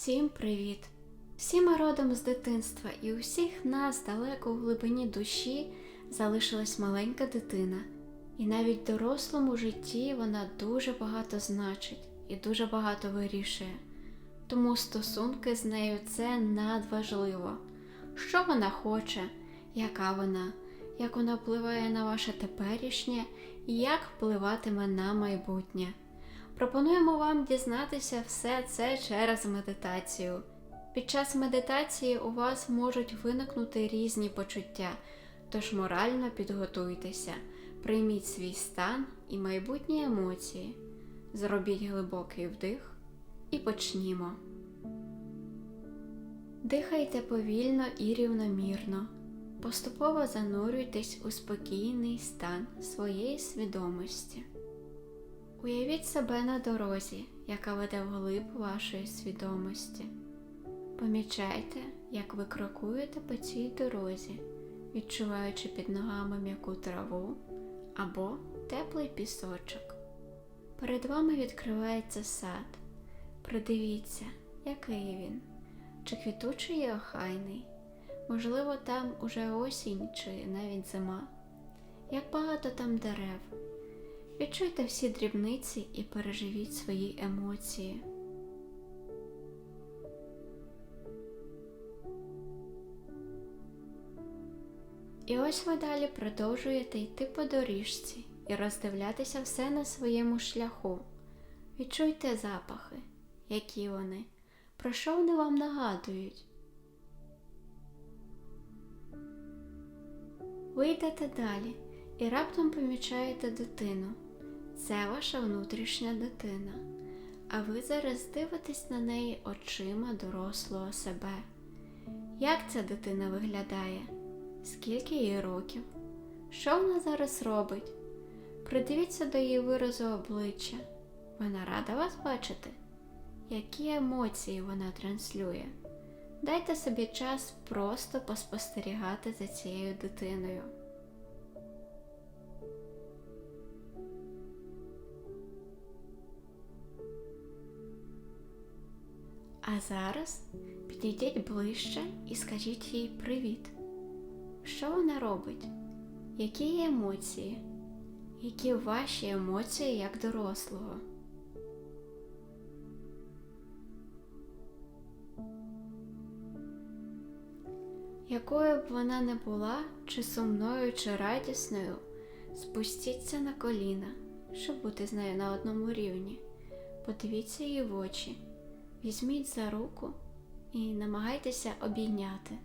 Всім привіт! Всі ми родом з дитинства, і у всіх нас далеко в глибині душі залишилась маленька дитина. І навіть в дорослому житті вона дуже багато значить і дуже багато вирішує. Тому стосунки з нею це надважливо. Що вона хоче, яка вона, як вона впливає на ваше теперішнє і як впливатиме на майбутнє. Пропонуємо вам дізнатися все це через медитацію. Під час медитації у вас можуть виникнути різні почуття, тож морально підготуйтеся, прийміть свій стан і майбутні емоції. Зробіть глибокий вдих і почнімо. Дихайте повільно і рівномірно. Поступово занурюйтесь у спокійний стан своєї свідомості. Уявіть себе на дорозі, яка веде вглиб вашої свідомості. Помічайте, як ви крокуєте по цій дорозі, відчуваючи під ногами м'яку траву або теплий пісочок. Перед вами відкривається сад. Придивіться, який він, чи квітучий і охайний. Можливо, там уже осінь чи навіть зима. Як багато там дерев. Відчуйте всі дрібниці і переживіть свої емоції. І ось ви далі продовжуєте йти по доріжці і роздивлятися все на своєму шляху. Відчуйте запахи, які вони, про що вони вам нагадують. Ви йдете далі і раптом помічаєте дитину. Це ваша внутрішня дитина, а ви зараз дивитесь на неї очима дорослого себе. Як ця дитина виглядає? Скільки їй років? Що вона зараз робить? Придивіться до її виразу обличчя. Вона рада вас бачити? Які емоції вона транслює? Дайте собі час просто поспостерігати за цією дитиною. А зараз підійдіть ближче і скажіть їй привіт. Що вона робить? Які є емоції? Які ваші емоції як дорослого? Якою б вона не була, чи сумною, чи радісною, спустіться на коліна, щоб бути з нею на одному рівні. Подивіться її в очі. Візьміть за руку і намагайтеся обійняти.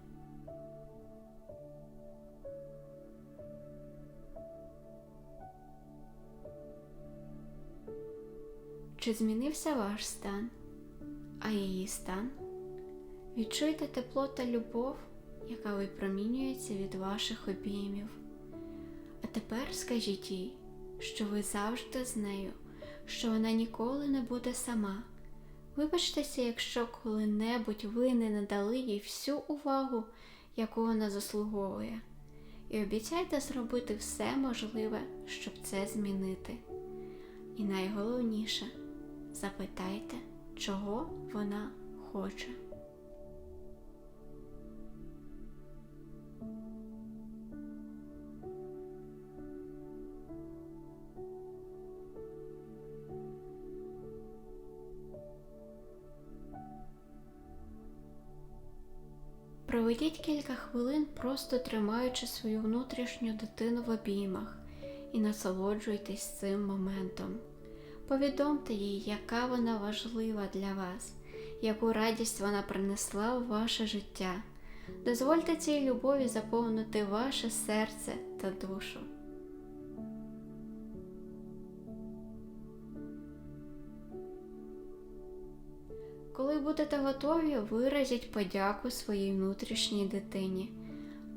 Чи змінився ваш стан, а її стан? Відчуйте тепло та любов, яка випромінюється від ваших обіймів. А тепер скажіть їй, що ви завжди з нею, що вона ніколи не буде сама. Вибачтеся, якщо коли-небудь ви не надали їй всю увагу, яку вона заслуговує, і обіцяйте зробити все можливе, щоб це змінити. І найголовніше запитайте, чого вона хоче. Проведіть кілька хвилин, просто тримаючи свою внутрішню дитину в обіймах і насолоджуйтесь цим моментом. Повідомте їй, яка вона важлива для вас, яку радість вона принесла в ваше життя. Дозвольте цій любові заповнити ваше серце та душу. Коли будете готові, виразіть подяку своїй внутрішній дитині.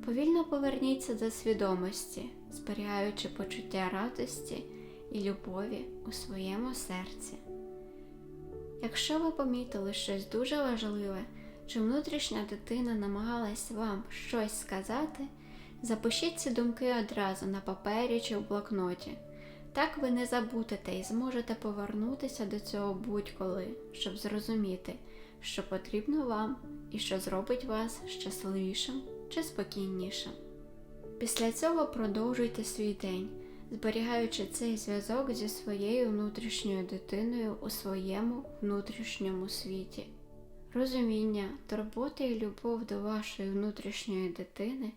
Повільно поверніться до свідомості, зберігаючи почуття радості і любові у своєму серці. Якщо ви помітили щось дуже важливе, чи внутрішня дитина намагалась вам щось сказати, запишіть ці думки одразу на папері чи в блокноті. Так ви не забудете і зможете повернутися до цього будь-коли, щоб зрозуміти, що потрібно вам і що зробить вас щасливішим чи спокійнішим. Після цього продовжуйте свій день, зберігаючи цей зв'язок зі своєю внутрішньою дитиною у своєму внутрішньому світі. Розуміння, турбота і любов до вашої внутрішньої дитини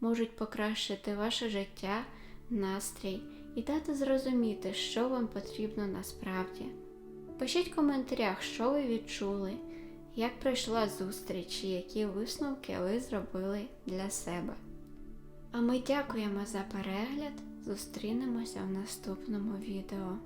можуть покращити ваше життя, настрій і дати зрозуміти, що вам потрібно насправді. Пишіть в коментарях, що ви відчули, як пройшла зустріч і які висновки ви зробили для себе. А ми дякуємо за перегляд. Зустрінемося в наступному відео.